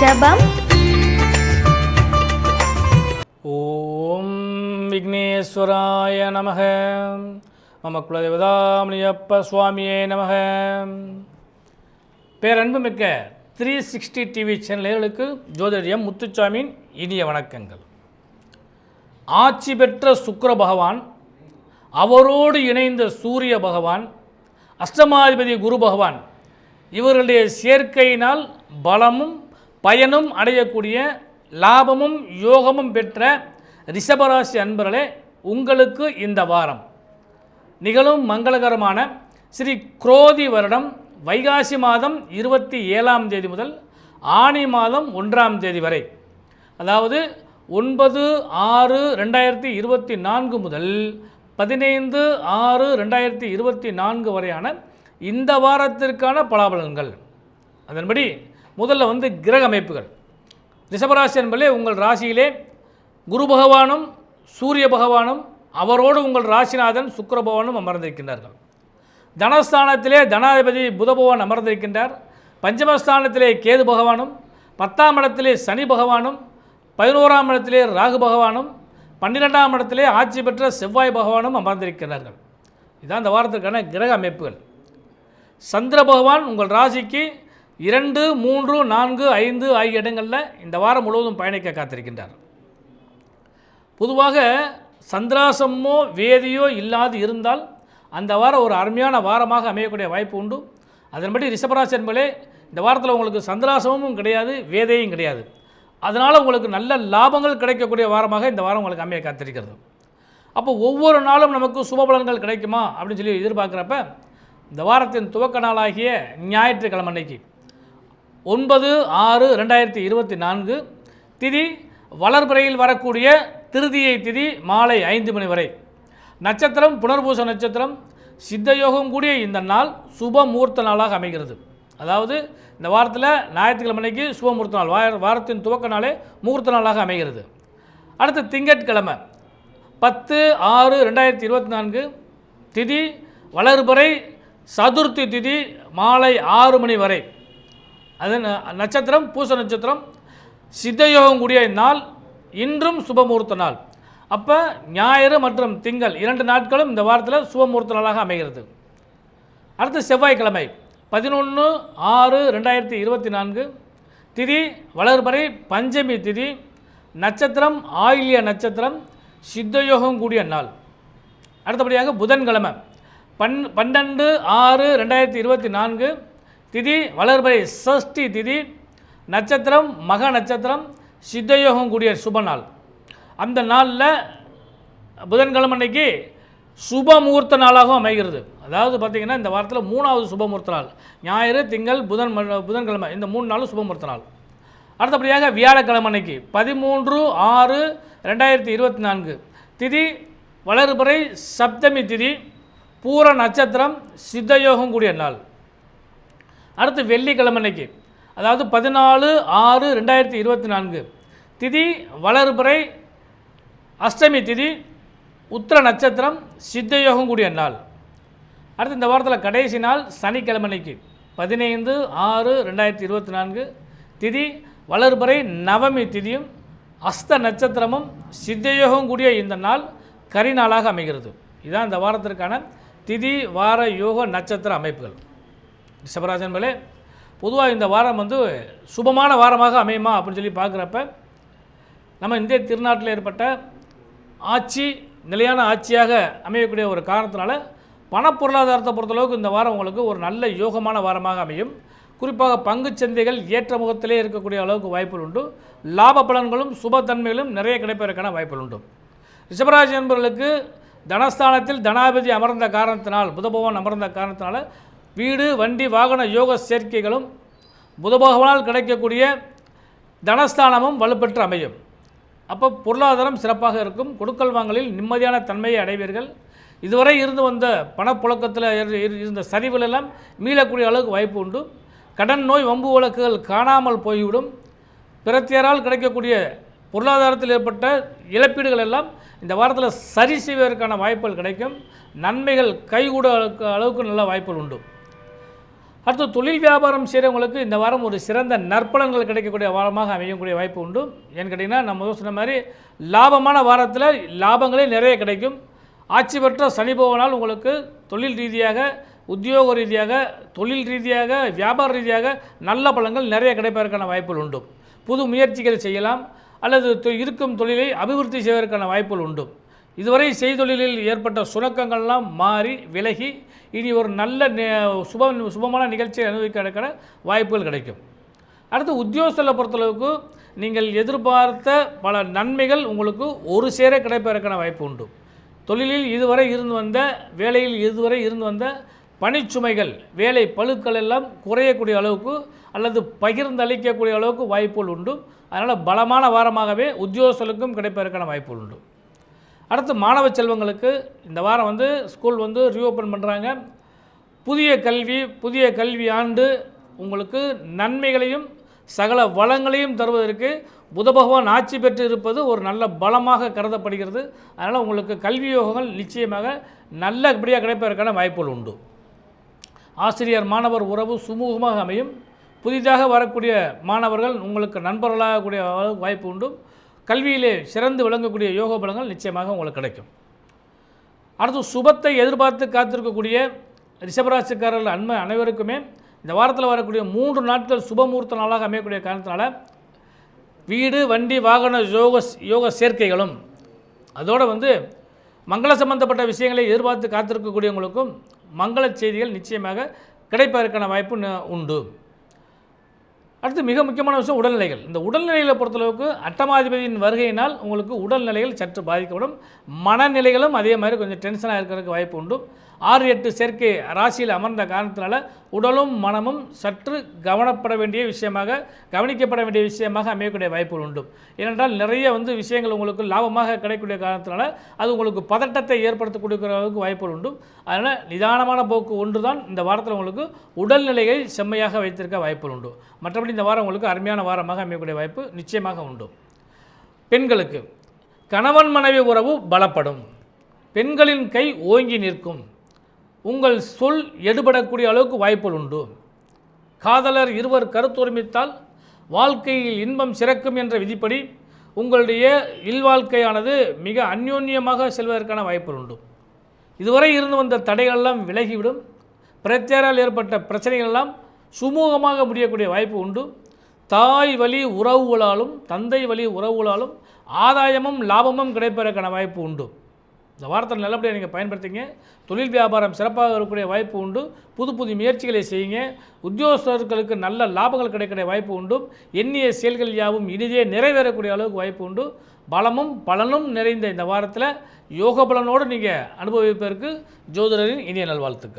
ரிஷபம் ஓம் விக்னேஸ்வராய நமக மம குலதேவதாமணியப்ப சுவாமியே நமக பேரன்பு மிக்க த்ரீ சிக்ஸ்டி டிவி சேனல்களுக்கு ஜோதிடம் முத்துச்சாமியின் இனிய வணக்கங்கள் ஆட்சி பெற்ற சுக்கர பகவான் அவரோடு இணைந்த சூரிய பகவான் அஷ்டமாதிபதி குரு பகவான் இவர்களுடைய சேர்க்கையினால் பலமும் பயனும் அடையக்கூடிய லாபமும் யோகமும் பெற்ற ரிஷபராசி அன்பர்களே உங்களுக்கு இந்த வாரம் நிகழும் மங்களகரமான ஸ்ரீ குரோதி வருடம் வைகாசி மாதம் இருபத்தி ஏழாம் தேதி முதல் ஆனி மாதம் ஒன்றாம் தேதி வரை. அதாவது ஒன்பது ஆறு ரெண்டாயிரத்தி இருபத்தி நான்கு முதல் பதினைந்து ஆறு ரெண்டாயிரத்தி இருபத்தி நான்கு வரையான இந்த வாரத்திற்கான பலாபலன்கள். அதன்படி முதல்ல வந்து கிரக அமைப்புகள். ரிஷபராசி என்பதே உங்கள் ராசியிலே குரு பகவானும் சூரிய பகவானும் அவரோடு உங்கள் ராசிநாதன் சுக்கர பகவானும் அமர்ந்திருக்கின்றார்கள். தனஸ்தானத்திலே தனாதிபதி புத பகவான் அமர்ந்திருக்கின்றார். பஞ்சமஸ்தானத்திலே கேது பகவானும் பத்தாம் இடத்திலே சனி பகவானும் பதினோராம் இடத்திலே ராகு பகவானும் பன்னிரெண்டாம் இடத்திலே ஆட்சி பெற்ற செவ்வாய் பகவானும் அமர்ந்திருக்கிறார்கள் இதுதான் இந்த வாரத்திற்கான கிரக அமைப்புகள். சந்திர பகவான் உங்கள் ராசிக்கு இரண்டு மூன்று நான்கு ஐந்து ஆகிய இடங்களில் இந்த வாரம் முழுவதும் பயணிக்க காத்திருக்கின்றார். பொதுவாக சந்திராசமோ வேதியோ இல்லாது இருந்தால் அந்த வாரம் ஒரு அருமையான வாரமாக அமையக்கூடிய வாய்ப்பு உண்டு. அதன்படி ரிஷபராசி என்பதே இந்த வாரத்தில் உங்களுக்கு சந்திராசமும் கிடையாது வேதையும் கிடையாது. அதனால் உங்களுக்கு நல்ல லாபங்கள் கிடைக்கக்கூடிய வாரமாக இந்த வாரம் உங்களுக்கு அமைய காத்திருக்கிறது. அப்போ ஒவ்வொரு நாளும் நமக்கு சுபபலன்கள் கிடைக்குமா அப்படின்னு சொல்லி எதிர்பார்க்குறப்ப இந்த வாரத்தின் துவக்க நாளாகிய ஞாயிற்றுக்கிழமை அன்னைக்கு ஒன்பது ஆறு ரெண்டாயிரத்தி இருபத்தி நான்கு திதி வளர்பிறையில் வரக்கூடிய திருதியை திதி மாலை ஐந்து மணி வரை. நட்சத்திரம் புனர்பூச நட்சத்திரம் சித்தயோகம் கூடிய இந்த நாள் சுப முகூர்த்த நாளாக அமைகிறது. அதாவது இந்த வாரத்தில் ஞாயிற்றுக்கிழமை அன்னைக்கு சுப முகூர்த்த நாள் வார வாரத்தின் துவக்க நாளே முகூர்த்த நாளாக அமைகிறது. அடுத்து திங்கட்கிழமை பத்து ஆறு ரெண்டாயிரத்தி இருபத்தி நான்கு திதி வளர்பறை சதுர்த்தி திதி மாலை ஆறு மணி வரை. அது நட்சத்திரம் பூச நட்சத்திரம் சித்தயோகம் கூடிய நாள் இன்றும் சுபமுகூர்த்த நாள். அப்போ ஞாயிறு மற்றும் திங்கள் இரண்டு நாட்களும் இந்த வாரத்தில் சுபமுகூர்த்த நாளாக அமைகிறது. அடுத்து செவ்வாய்க்கிழமை பதினொன்று ஆறு ரெண்டாயிரத்தி இருபத்தி நான்கு திதி வளர்பறை பஞ்சமி திதி நட்சத்திரம் ஆயில்ய நட்சத்திரம் சித்தயோகம் கூடிய நாள். அடுத்தபடியாக புதன்கிழமை பன் பன்னெண்டு ஆறு ரெண்டாயிரத்தி இருபத்தி நான்கு திதி வளர்பறை சஷ்டி திதி நட்சத்திரம் மக நட்சத்திரம் சித்தயோகம் கூடிய சுப நாள். அந்த நாளில் புதன்கிழமை அன்னைக்கு சுப முகூர்த்த நாளாகவும் அமைகிறது. அதாவது பார்த்திங்கன்னா இந்த வாரத்தில் மூணாவது சுப முகூர்த்த நாள். ஞாயிறு திங்கள் புதன் ம- புதன்கிழமை. இந்த மூணு நாளும் சுப முகூர்த்த நாள். அடுத்தபடியாக வியாழக்கிழமை அன்னைக்கு பதிமூன்று ஆறு ரெண்டாயிரத்தி இருபத்தி நான்கு. திதி வளர்பறை சப்தமி திதி பூர நட்சத்திரம் சித்தயோகம் கூடிய நாள். அடுத்து வெள்ளிக்கிழமை அன்னைக்கு. அதாவது பதினாலு ஆறு ரெண்டாயிரத்தி இருபத்தி நான்கு. திதி வளர்பிறை அஷ்டமி திதி உத்திர நட்சத்திரம் சித்தயோகம் கூடிய நாள். அடுத்து இந்த வாரத்தில் கடைசி நாள் சனிக்கிழமை அன்னைக்கு. பதினைந்து ஆறு ரெண்டாயிரத்தி இருபத்தி நான்கு. திதி வளர்பறை நவமி திதியும் அஸ்த நட்சத்திரமும் சித்தயோகம் கூடிய இந்த நாள் கரி நாளாக அமைகிறது. இதுதான் இந்த வாரத்திற்கான திதி வார யோக நட்சத்திர அமைப்புகள். ரிஷபராஜன் மேலே பொதுவாக இந்த வாரம் வந்து சுபமான வாரமாக அமையுமா அப்படின்னு சொல்லி பார்க்குறப்ப நம்ம இந்திய திருநாட்டில் ஏற்பட்ட ஆட்சி நிலையான ஆட்சியாக அமையக்கூடிய ஒரு காரணத்தினால பணப்பொருளாதாரத்தை பொறுத்தளவுக்கு இந்த வாரம் உங்களுக்கு ஒரு நல்ல யோகமான வாரமாக அமையும். குறிப்பாக பங்குச் சந்தைகள் ஏற்ற முகத்திலே இருக்கக்கூடிய அளவுக்கு வாய்ப்புகள் உண்டு. லாப பலன்களும் சுபத்தன்மைகளும் நிறைய கிடைப்பதற்கான வாய்ப்புகள் உண்டு. ரிஷபராஜ் என்பவர்களுக்கு தனஸ்தானத்தில் தனாபதி அமர்ந்த காரணத்தினால் புதபவன் அமர்ந்த காரணத்தினால வீடு வண்டி வாகன யோக சேர்க்கைகளும் புதபகவனால் கிடைக்கக்கூடிய தனஸ்தானமும் வலுப்பெற்று அமையும். அப்போ பொருளாதாரம் சிறப்பாக இருக்கும். கொடுக்கல் வாங்கலில் நிம்மதியான தன்மையை அடைவீர்கள். இதுவரை இருந்து வந்த பணப்புழக்கத்தில் இரு- இரு- இருந்த சரிவுகளெல்லாம் மீளக்கூடிய அளவுக்கு வாய்ப்பு உண்டு. கடன் நோய் வம்பு வழக்குகள் காணாமல் போய்விடும். பிறத்தியரால் கிடைக்கக்கூடிய பொருளாதாரத்தில் ஏற்பட்ட இழப்பீடுகள் எல்லாம் இந்த வாரத்தில் சரி செய்வதற்கான வாய்ப்புகள் கிடைக்கும். நன்மைகள் கைகூட அளவுக்கு அளவுக்கு நல்ல வாய்ப்புகள் உண்டு. அடுத்து தொழில் வியாபாரம் செய்கிறவங்களுக்கு இந்த வாரம் ஒரு சிறந்த நற்பலன்கள் கிடைக்கக்கூடிய வாரமாக அமையக்கூடிய வாய்ப்பு உண்டு. ஏன்னு கேட்டிங்கன்னா நம்ம சொன்ன மாதிரி லாபமான வாரத்தில் லாபங்களே நிறைய கிடைக்கும். ஆட்சி பெற்ற சனி போவனால் உங்களுக்கு தொழில் ரீதியாக உத்தியோக ரீதியாக தொழில் ரீதியாக வியாபார ரீதியாக நல்ல பலன்கள் நிறைய கிடைப்பதற்கான வாய்ப்புகள் உண்டு. புது முயற்சிகள் செய்யலாம். அல்லது தொ- இருக்கும் தொழிலை அபிவிருத்தி செய்வதற்கான வாய்ப்புகள் உண்டு. இதுவரை செய்தொழிலில் ஏற்பட்ட சுணக்கங்கள்லாம் மாறி விலகி இனி ஒரு நல்ல சுப சுபமான நிகழ்ச்சியை அனுபவிக்க வாய்ப்புகள் கிடைக்கும். அடுத்து உத்தியோகத்தில் பொறுத்தளவுக்கு நீங்கள் எதிர்பார்த்த பல நன்மைகள் உங்களுக்கு ஒரு சேர கிடைப்பதற்கான வாய்ப்பு உண்டு. தொழிலில் இதுவரை இருந்து வந்த வேலையில் இதுவரை இருந்து வந்த பணிச்சுமைகள் வேலை பளுக்கள் எல்லாம் குறையக்கூடிய அளவுக்கு அல்லது பகிர்ந்தளிக்கக்கூடிய அளவுக்கு வாய்ப்புகள் உண்டு. அதனால் பலமான வாரமாகவே உத்தியோகஸ்தலுக்கும் கிடைப்பதற்கான வாய்ப்புகள் உண்டு. அடுத்து மாணவ செல்வங்களுக்கு இந்த வாரம் வந்து ஸ்கூல் வந்து ரீஓப்பன் பண்ணுறாங்க புதிய கல்வி புதிய கல்வி ஆண்டு உங்களுக்கு நன்மைகளையும் சகல வளங்களையும் தருவதற்கு புத பகவான் ஆட்சி பெற்று இருப்பது ஒரு நல்ல பலமாக கருதப்படுகிறது. அதனால் உங்களுக்கு கல்வி யோகங்கள் நிச்சயமாக நல்லபடியாக கிடைப்பதற்கான வாய்ப்புகள் உண்டு. ஆசிரியர் மாணவர் உறவு சுமூகமாக அமையும். புதிதாக வரக்கூடிய மாணவர்கள் உங்களுக்கு நண்பர்களாகக்கூடிய வாய்ப்பு உண்டு. கல்வியிலே சிறந்து விளங்கக்கூடிய யோக பலங்கள் நிச்சயமாக உங்களுக்கு கிடைக்கும். அடுத்து சுபத்தை எதிர்பார்த்து காத்திருக்கக்கூடிய ரிஷபராசிக்காரர்கள் அன்மை அனைவருக்குமே இந்த வாரத்தில் வரக்கூடிய மூன்று நாட்கள் சுபமூர்த்த நாளாக அமையக்கூடிய காரணத்தினால வீடு வண்டி வாகன யோக யோக சேர்க்கைகளும் அதோடு வந்து மங்கள சம்பந்தப்பட்ட விஷயங்களை எதிர்பார்த்து காத்திருக்கக்கூடியவங்களுக்கும் மங்கள செய்திகள் நிச்சயமாக கிடைப்பதற்கான வாய்ப்பு உண்டு. அடுத்து மிக முக்கியமான விஷயம் உடல்நிலைகள். இந்த உடல்நிலைகளை பொறுத்தளவுக்கு அட்டமாதிபதியின் வருகையினால் உங்களுக்கு உடல்நிலைகள் சற்று பாதிக்கப்படும். மனநிலைகளும் அதே மாதிரி கொஞ்சம் டென்ஷனாக இருக்கிறதுக்கு வாய்ப்பு உண்டு. ஆறு எட்டு சேர்க்கை ராசியில் அமர்ந்த காரணத்தினால உடலும் மனமும் சற்று கவனப்பட வேண்டிய விஷயமாக கவனிக்கப்பட வேண்டிய விஷயமாக அமையக்கூடிய வாய்ப்புகள் உண்டு. ஏனென்றால் நிறைய வந்து விஷயங்கள் உங்களுக்கு லாபமாக கிடைக்கக்கூடிய காரணத்தினால அது உங்களுக்கு பதட்டத்தை ஏற்படுத்தக்கூடிய அளவுக்கு வாய்ப்புகள் உண்டு. அதனால் நிதானமான போக்கு ஒன்று தான் இந்த வாரத்தில் உங்களுக்கு உடல்நிலையை செம்மையாக வைத்திருக்க வாய்ப்புகள் உண்டு. மற்றபடி இந்த வாரம் உங்களுக்கு அருமையான வாரமாக அமையக்கூடிய வாய்ப்பு நிச்சயமாக உண்டு. பெண்களுக்கு கணவன் மனைவி உறவு பலப்படும். பெண்களின் கை ஓங்கி நிற்கும். உங்கள் சொல் எடுபடக்கூடிய அளவுக்கு வாய்ப்புகள் உண்டு. காதலர் இருவர் கருத்துரிமித்தால் வாழ்க்கையில் இன்பம் சிறக்கும் என்ற விதிப்படி உங்களுடைய இல்வாழ்க்கையானது மிக அந்யோன்யமாக செல்வதற்கான வாய்ப்புகள் உண்டு. இதுவரை இருந்து வந்த தடைகளெல்லாம் விலகிவிடும். பிரத்யாரால் ஏற்பட்ட பிரச்சனைகள் எல்லாம் சுமூகமாக முடியக்கூடிய வாய்ப்பு உண்டு. தாய் வழி உறவுகளாலும் தந்தை வழி உறவுகளாலும் ஆதாயமும் லாபமும் கிடைப்பதற்கான வாய்ப்பு உண்டு. இந்த வாரத்தில் நல்லபடியாக நீங்கள் பயன்படுத்திங்க. தொழில் வியாபாரம் சிறப்பாக இருக்கக்கூடிய வாய்ப்பு உண்டு. புது புது முயற்சிகளை செய்யுங்க. உத்தியோகஸ்தர்களுக்கு நல்ல லாபங்கள் கிடைக்கிற வாய்ப்பு உண்டு. எண்ணிய செயல்கள் யாவும் இனிதே நிறைவேறக்கூடிய அளவுக்கு வாய்ப்பு உண்டு. பலமும் பலனும் நிறைந்த இந்த வாரத்தில் யோக பலனோடு நீங்கள் அனுபவிப்பதற்கு ஜோதிடரின் இனிய நல்வாழ்த்துக்கள்.